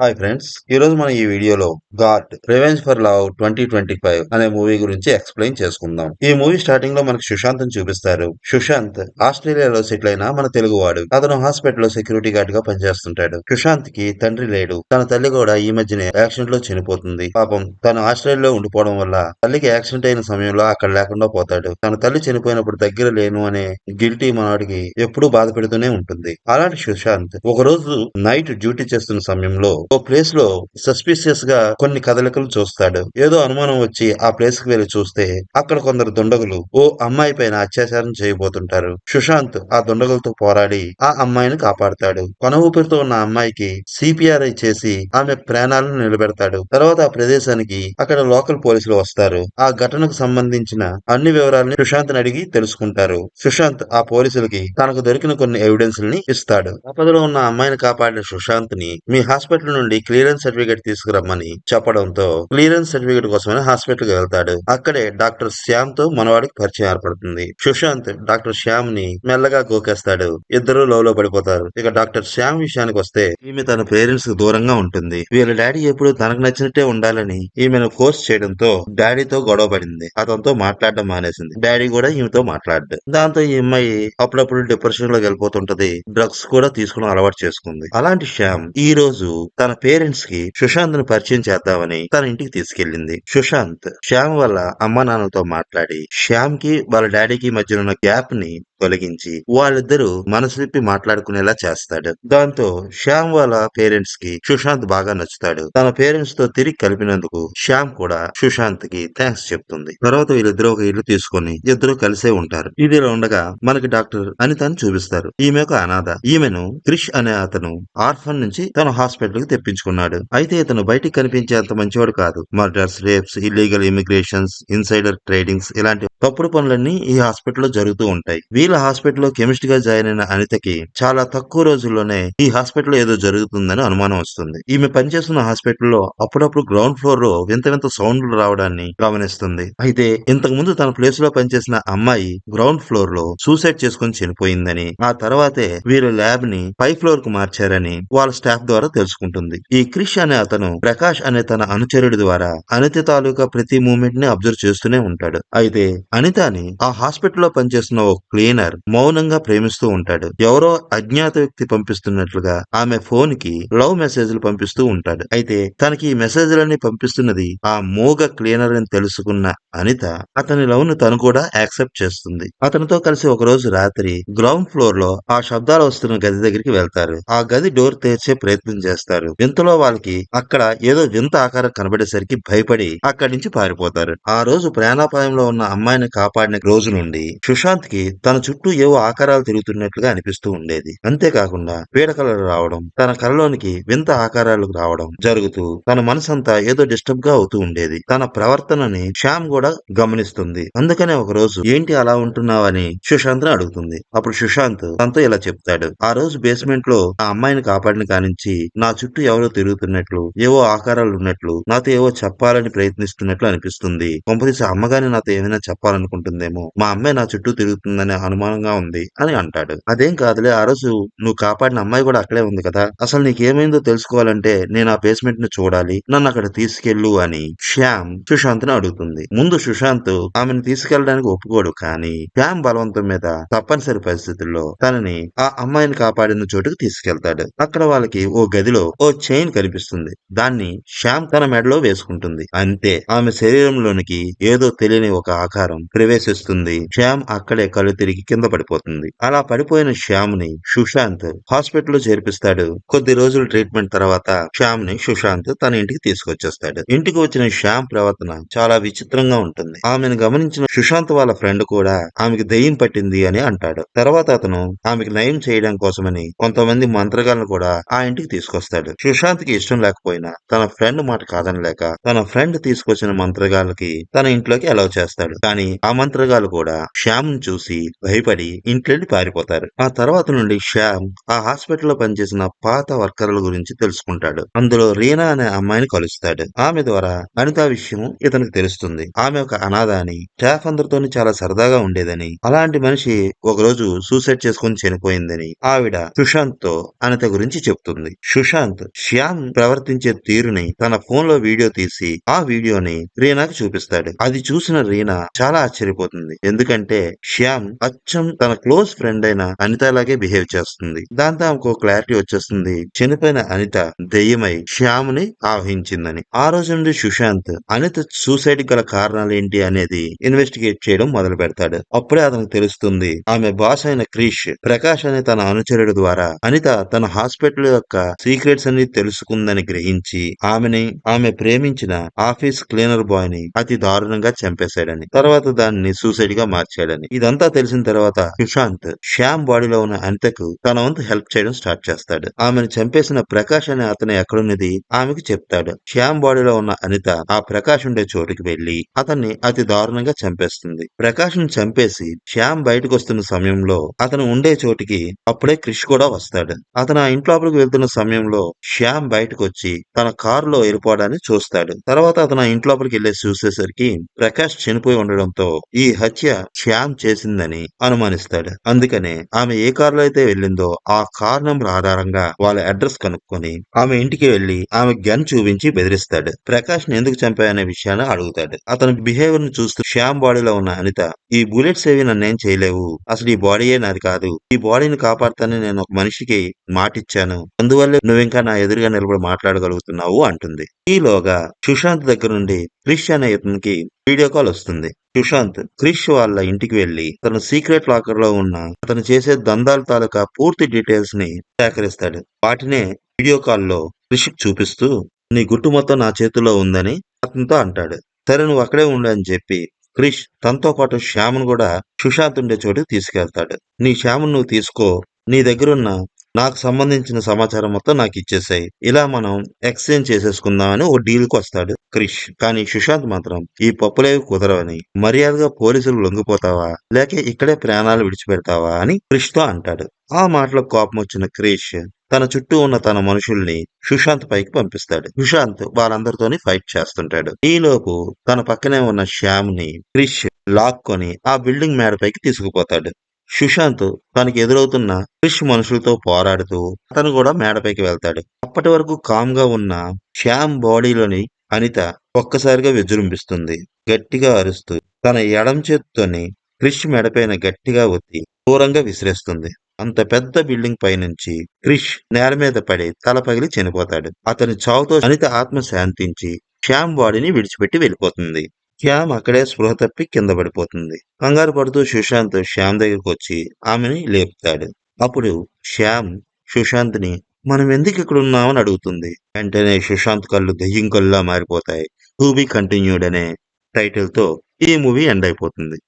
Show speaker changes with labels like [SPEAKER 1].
[SPEAKER 1] Hi friends ఈ రోజు మనం ఈ వీడియోలో God revenge for love twenty twenty five అనే మూవీ గురించి ఎక్స్ప్లెయిన్ చేసుకుందాం. ఈ మూవీ స్టార్టింగ్లో మనకు సుశాంత్ చూపిస్తారు. సుశాంత్ ఆస్ట్రేలియాలో సెటిల్ అయిన మన తెలుగువాడు అతను హాస్పిటల్లో సెక్యూరిటీ గార్డ్గా పనిచేస్తుంటాడు. సుశాంత్కి తండ్రి లేడు. తన తల్లి కూడా ఈ మధ్యనే యాక్సిడెంట్లో చనిపోతుంది. పాపం తను ఆస్ట్రేలియాలో ఉండిపోవడం వల్ల తల్లికి యాక్సిడెంట్ అయిన సమయంలో అక్కడ లేకుండా పోతాడు. తన తల్లి చనిపోయినప్పుడు దగ్గర లేను అనే గిల్టీ మనవాడికి ఎప్పుడూ బాధ పెడుతూనే ఉంటుంది. అలాంటి సుశాంత్ ఒక రోజు నైట్ డ్యూటీ చేస్తున్న సమయంలో ఓ ప్లేస్లో సస్పీషియస్గా కొన్ని కదలికలు చూస్తాడు. ఏదో అనుమానం వచ్చి ఆ ప్లేస్కి వెళ్ళి చూస్తే అక్కడ కొందరు దుండగులు ఓ అమ్మాయి పైన అత్యాచారం చేయబోతుంటారు. సుశాంత్ ఆ దుండగులతో పోరాడి ఆ అమ్మాయిని కాపాడుతాడు. కొన ఊపిరితో ఉన్న అమ్మాయికి సిపిఆర్ఐ చేసి ఆమె ప్రాణాలను నిలబెడతాడు. తర్వాత ఆ ప్రదేశానికి అక్కడ లోకల్ పోలీసులు వస్తారు. ఆ ఘటనకు సంబంధించిన అన్ని వివరాలని సుశాంత్ అడిగి తెలుసుకుంటారు. సుశాంత్ ఆ పోలీసులకి తనకు దొరికిన కొన్ని ఎవిడెన్స్ని ఇస్తాడు. ఆపదలో ఉన్న అమ్మాయిని కాపాడిన సుశాంత్ని మీ హాస్పిటల్ నుండి క్లియరెన్స్ సర్టిఫికేట్ తీసుకురమ్మని చెప్పడంతో క్లియరెన్స్ సర్టిఫికేట్ కోసమని హాస్పిటల్కి వెళ్తాడు. అక్కడే డాక్టర్ శ్యామ్తో మనవాడికి పరిచయం ఏర్పడుతుంది. సుశాంత్ డాక్టర్ శ్యామ్ని మెల్లగా గోకేస్తాడు. ఇద్దరు లవ్లో పడిపోతారు. ఇక డాక్టర్ శ్యామ్ విషయానికి వస్తే ఈమె తన పేరెంట్స్కి దూరంగా ఉంటుంది. వీళ్ళ డాడీ ఎప్పుడు తనకు నచ్చినట్టే ఉండాలని ఈమెను కోర్స్ చేయడంతో డాడీతో గొడవ పడింది. అతనితో మాట్లాడడం మానేసింది. డాడీ కూడా ఈమెతో మాట్లాడదు దాంతో ఈ అమ్మాయి అప్పుడప్పుడు డిప్రెషన్లోకి వెళ్ళిపోతుంటది. డ్రగ్స్ కూడా తీసుకోవడం అలవాటు చేసుకుంది. అలాంటి శ్యామ్ ఈ రోజు తన పేరెంట్స్కి సుశాంత్ను పరిచయం చేద్దామని తన ఇంటికి తీసుకెళ్ళింది సుశాంత్ శ్యామ్ వాళ్ళ అమ్మా నాన్నలతో మాట్లాడి శ్యామ్కి వాళ్ళ డాడీకి మధ్య ఉన్న గ్యాప్ని తొలగించి వాళ్ళిద్దరూ మనసు విప్పి మాట్లాడుకునేలా చేస్తాడు. దాంతో శ్యామ్ వాళ్ళ పేరెంట్స్కి సుశాంత్ బాగా నచ్చుతాడు. తన పేరెంట్స్తో తిరిగి కలిపినందుకు శ్యామ్ కూడా సుశాంత్కి థ్యాంక్స్ చెప్తుంది. తర్వాత వీళ్ళిద్దరూ ఒక ఇల్లు తీసుకొని ఇద్దరు కలిసే ఉంటారు. ఇదిలో ఉండగా మనకి డాక్టర్ అనితని చూపిస్తారు. ఈమె ఒక అనాథ. ఈమెను క్రిష్ అనే అతను ఆర్ఫన్ నుంచి తన హాస్పిటల్కి తెప్పించుకున్నాడు. అయితే ఇతను బయటికి కనిపించేంత మంచివాడు కాదు. Murders rapes illegal immigrations insider tradings ఇలాంటి తప్పుడు పనులన్నీ ఈ హాస్పిటల్లో జరుగుతూ ఉంటాయి. వీళ్ళ హాస్పిటల్లో కెమిస్ట్గా జాయిన్ అయిన అనితకి చాలా తక్కువ రోజుల్లోనే ఈ హాస్పిటల్ ఏదో జరుగుతుందని అనుమానం వస్తుంది. ఈమె పనిచేస్తున్న హాస్పిటల్లో అప్పుడప్పుడు గ్రౌండ్ ఫ్లోర్లో వింత వింత సౌండ్లు రావడాన్ని గమనిస్తుంది. అయితే ఇంతకు ముందు తన ప్లేస్లో పనిచేసిన అమ్మాయి గ్రౌండ్ ఫ్లోర్లో సూసైడ్ చేసుకుని చనిపోయిందని ఆ తర్వాతే వీరు ల్యాబ్ని పై ఫ్లోర్కు మార్చారని వాళ్ళ స్టాఫ్ ద్వారా తెలుసుకుంటుంది. ఈ క్రిష్ అనే అతను ప్రకాష్ అనే తన అనుచరుడి ద్వారా అనిత తాలూకా ప్రతి మూమెంట్ని అబ్జర్వ్ చేస్తూనే ఉంటాడు. అయితే అనితాని ఆ హాస్పిటల్లో పనిచేస్తున్న ఓ క్లీనర్ మౌనంగా ప్రేమిస్తూ ఉంటాడు. ఎవరో అజ్ఞాత వ్యక్తి పంపిస్తున్నట్లుగా ఆమె ఫోన్కి లవ్ మెసేజ్లు పంపిస్తూ ఉంటాడు. అయితే తనకి ఈ మెసేజ్లన్నీ పంపిస్తున్నది ఆ మూగ క్లీనర్ అని తెలుసుకున్న అనిత అతని లవ్ను తను కూడా యాక్సెప్ట్ చేస్తుంది. అతనితో కలిసి ఒక రోజు రాత్రి గ్రౌండ్ ఫ్లోర్లో ఆ శబ్దాలు వస్తున్న గది దగ్గరికి వెళ్తారు. ఆ గది డోర్ తెరిచే ప్రయత్నం చేస్తారు. ఇంతలో వాళ్ళకి అక్కడ ఏదో వింత ఆకారం కనబడేసరికి భయపడి అక్కడి నుంచి పారిపోతారు. ఆ రోజు ప్రాణాపాయంలో ఉన్న అమ్మాయిని కాపాడిన రోజు నుండి సుశాంత్కి తన చుట్టూ ఏవో ఆకారాలు తిరుగుతున్నట్లుగా అనిపిస్తూ ఉండేది. అంతేకాకుండా పీడకలలు రావడం తన కలలోనికి వింత ఆకారాలు రావడం జరుగుతూ తన మనసంతా ఏదో డిస్టర్బ్గా అవుతూ ఉండేది. తన ప్రవర్తనని శ్యామ్ కూడా గమనిస్తుంది. అందుకనే ఒక రోజు ఏంటి అలా ఉంటున్నావని సుశాంత్ అడుగుతుంది. అప్పుడు సుశాంత్ తనతో ఇలా చెప్తాడు. ఆ రోజు బేస్మెంట్లో ఆ అమ్మాయిని కాపాడిన కానించి నా చుట్టూ ఎవరో తిరుగుతున్నట్లు ఏవో ఆకారాలు ఉన్నట్లు నాతో ఏవో చెప్పాలని ప్రయత్నిస్తున్నట్లు అనిపిస్తుంది. కొంపదీసి అమ్మగాని నాతో ఏమైనా చెప్పాలనుకుంటుందేమో మా అమ్మాయి నా చుట్టూ తిరుగుతుందనే అనుమానంగా ఉంది అని అంటాడు. అదేం కాదులే ఆ రోజు నువ్వు కాపాడిన అమ్మాయి కూడా అక్కడే ఉంది కదా. అసలు నీకేమైందో తెలుసుకోవాలంటే నేను ఆ బేస్మెంట్ని చూడాలి. నన్ను అక్కడ తీసుకెళ్ళు అని శ్యామ్ సుశాంత్ని అడుగుతుంది. ముందు సుశాంత్ ఆమెను తీసుకెళ్ళడానికి ఒప్పుకోడు కానీ శ్యామ్ బలవంతం మీద తప్పనిసరి పరిస్థితుల్లో తనని ఆ అమ్మాయిని కాపాడిన చోటుకు తీసుకెళ్తాడు. అక్కడ వాళ్ళకి ఓ గదిలో ఓ చైన్ కనిపిస్తుంది. దాన్ని శ్యామ్ తన మెడలో వేసుకుంటుంది. అంతే. ఆమె శరీరంలోనికి ఏదో తెలియని ఒక ఆకారం. ప్రవేశిస్తుంది. శ్యామ్ అక్కడే కళ్ళు తిరిగి కింద పడిపోతుంది. అలా పడిపోయిన శ్యామ్ని సుశాంత్ హాస్పిటల్లో చేర్పిస్తాడు. కొద్ది రోజుల ట్రీట్మెంట్ తర్వాత శ్యామ్ని సుశాంత్ తన ఇంటికి తీసుకొచ్చేస్తాడు. ఇంటికి వచ్చిన శ్యామ్ ప్రవర్తన చాలా విచిత్రంగా ఉంటుంది. ఆమెను గమనించిన సుశాంత్ వాళ్ళ ఫ్రెండ్ కూడా ఆమెకి దెయ్యం పట్టింది అని అంటాడు. తర్వాత అతను ఆమెకి నయం చేయడం కోసమని కొంతమంది మంత్రగాలను కూడా ఆ ఇంటికి తీసుకొస్తాడు. సుశాంత్కి ఇష్టం లేకపోయినా తన ఫ్రెండ్ మాట కాదనలేక తన ఫ్రెండ్ తీసుకొచ్చిన మంత్రగాళ్ళకి తన ఇంట్లోకి అలౌ చేస్తాడు. కానీ ఆ కూడా శ్యామ్ చూసి భయపడి ఇంట్లోని పారిపోతారు. ఆ తర్వాత నుండి శ్యామ్ ఆ హాస్పిటల్లో పనిచేసిన పాత వర్కర్ల గురించి తెలుసుకుంటాడు. అందులో రీనా అనే అమ్మాయిని కలుస్తాడు. ఆమె ద్వారా అనిత విషయం ఇతనికి తెలుస్తుంది. ఆమె ఒక అనాథ అని స్టాఫ్ అందరితోని చాలా సరదాగా ఉండేదని అలాంటి మనిషి ఒకరోజు సూసైడ్ చేసుకుని చనిపోయిందని ఆవిడ సుశాంత్తో అనిత గురించి చెప్తుంది. సుశాంత్ శ్యామ్ ప్రవర్తించే తీరుని తన ఫోన్లో వీడియో తీసి ఆ వీడియోని రీనాకి చూపిస్తాడు. అది చూసిన రీనా చాలా చాలా ఆశ్చర్యపోతుంది. ఎందుకంటే శ్యామ్ అచ్చం తన క్లోజ్ ఫ్రెండ్ అయిన అనిత లాగే బిహేవ్ చేస్తుంది. దాంతో ఆమెకు క్లారిటీ వచ్చేస్తుంది. చనిపోయిన అనిత దెయ్యమై శ్యామ్ని ఆవహించిందని. ఆ రోజు నుండి సుశాంత్ అనిత సూసైడ్ గల కారణాలు ఏంటి అనేది ఇన్వెస్టిగేట్ చేయడం మొదలు పెడతాడు. అప్పుడే అతనికి తెలుస్తుంది ఆమె బాస్ అయిన క్రిష్ ప్రకాష్ అనే తన అనుచరుడు ద్వారా అనిత తన హాస్పిటల్ యొక్క సీక్రెట్స్ అన్ని తెలుసుకుందని గ్రహించి ఆమెని ఆమె ప్రేమించిన ఆఫీస్ క్లీనర్ బాయ్ని అతి దారుణంగా చంపేశాడని. తర్వాత దాన్ని సూసైడ్గా మార్చాడని. ఇదంతా తెలిసిన తర్వాత సుశాంత్ శ్యామ్ బాడీలో ఉన్న అనితకు తన వంతు హెల్ప్ చేయడం స్టార్ట్ చేస్తాడు. ఆమెను చంపేసిన ప్రకాష్ అనే అతను ఎక్కడున్నది? ఆమెకు చెప్తాడు. శ్యామ్ బాడీలో ఉన్న అనిత ఆ ప్రకాష్ ఉండే చోటుకి వెళ్ళి అతన్ని అతి దారుణంగా చంపేస్తుంది. ప్రకాష్ను చంపేసి శ్యామ్ బయటకు వస్తున్న సమయంలో అతను ఉండే చోటికి అప్పుడే క్రిష్ కూడా వస్తాడు. అతను ఆ ఇంట్లోపలికి వెళ్తున్న సమయంలో శ్యామ్ బయటకు వచ్చి తన కారులో వెళ్ళిపోవడాన్ని చూస్తాడు. తర్వాత అతను ఆ ఇంట్లోపలికి వెళ్ళే చూసేసరికి ప్రకాష్ చనిపోయి ఉండడం ఉండడంతో ఈ హత్య శ్యామ్ చేసిందని అనుమానిస్తాడు. అందుకనే ఆమె ఏ కారులో అయితే వెళ్ళిందో ఆ కార్ నంబర్ ఆధారంగా వాళ్ళ అడ్రస్ కనుక్కొని ఆమె ఇంటికి వెళ్ళి ఆమె గన్ చూపించి బెదిరిస్తాడు. ప్రకాష్ని ఎందుకు చంపాయనే విషయాన్ని అడుగుతాడు. అతని బిహేవియర్ను చూస్తూ శ్యామ్ బాడీలో ఉన్న అనిత ఈ బుల్లెట్స్ ఏవి నన్నేం చేయలేవు? అసలు ఈ బాడీయే నాది కాదు. ఈ బాడీని కాపాడుతానని నేను ఒక మనిషికి మాటిచ్చాను. అందువల్లే నువ్వు ఇంకా నా ఎదురుగా నిలబడి మాట్లాడగలుగుతున్నావు అంటుంది. ఈలోగా సుశాంత్ దగ్గర నుండి క్రిష్ అనే ఇతనికి వీడియో కాల్ వస్తుంది. సుశాంత్ క్రిష్ వాళ్ళ ఇంటికి వెళ్ళి తన సీక్రెట్ లాకర్లో ఉన్న అతను చేసే దందాల తాలూకా పూర్తి డీటెయిల్స్ని సేకరిస్తాడు. వాటినే వీడియో కాల్లో క్రిష్ చూపిస్తూ నీ గుట్టు మొత్తం నా చేతిలో ఉందని అతనితో అంటాడు. సరే నువ్వు అక్కడే ఉండు అని చెప్పి క్రిష్ తనతో పాటు శ్యామ్ను కూడా సుశాంత్ ఉండే చోటుకి తీసుకెళ్తాడు. నీ శ్యామ్ను నువ్వు తీసుకో. నీ దగ్గరున్న నాకు సంబంధించిన సమాచారం మొత్తం నాకు ఇచ్చేసాయి. ఇలా మనం ఎక్స్చేంజ్ చేసేసుకుందామని ఓ డీల్కు వస్తాడు క్రిష్. కానీ సుశాంత్ మాత్రం ఈ పప్పులేవి కుదరవని. మర్యాదగా పోలీసులు లొంగిపోతావా? లేక ఇక్కడే ప్రాణాలు విడిచిపెడతావా? అని క్రిష్తో అంటాడు. ఆ మాటలకు కోపం వచ్చిన క్రిష్ తన చుట్టూ ఉన్న తన మనుషుల్ని సుశాంత్ పైకి పంపిస్తాడు. సుశాంత్ వాళ్ళందరితోని ఫైట్ చేస్తుంటాడు. ఈలోపు తన పక్కనే ఉన్న శ్యామ్ని క్రిష్ లాక్కొని ఆ బిల్డింగ్ మేడ పైకి తీసుకుపోతాడు. సుశాంత్ తనకి ఎదురవుతున్న క్రిష్ మనుషులతో పోరాడుతూ అతను కూడా మేడపైకి వెళ్తాడు. అప్పటి వరకు కామ్గా ఉన్న శ్యామ్ బాడీలోని అనిత ఒక్కసారిగా విజృంభిస్తుంది. గట్టిగా అరుస్తూ తన ఎడం చేత్తోని క్రిష్ మెడపైన గట్టిగా ఒత్తి దూరంగా విసిరేస్తుంది. అంత పెద్ద బిల్డింగ్ పైనుంచి క్రిష్ నేల మీద పడి తల పగిలి చనిపోతాడు. అతని చావుతో అనిత ఆత్మ శాంతించి శ్యామ్ బాడీని విడిచిపెట్టి వెళ్ళిపోతుంది. శ్యామ్ అక్కడే స్పృహ తప్పి కింద పడిపోతుంది. కంగారు పడుతూ సుశాంత్ శ్యామ్ దగ్గరకు వచ్చి ఆమెని లేపుతాడు. అప్పుడు శ్యామ్ సుశాంత్ని మనం ఎందుకు ఇక్కడ ఉన్నామని అడుగుతుంది. వెంటనే సుశాంత్ కళ్ళు దెయ్యం కళ్ళులా మారిపోతాయి. హూబీ బి కంటిన్యూడ్ అనే టైటిల్తో ఈ మూవీ ఎండ్ అయిపోతుంది.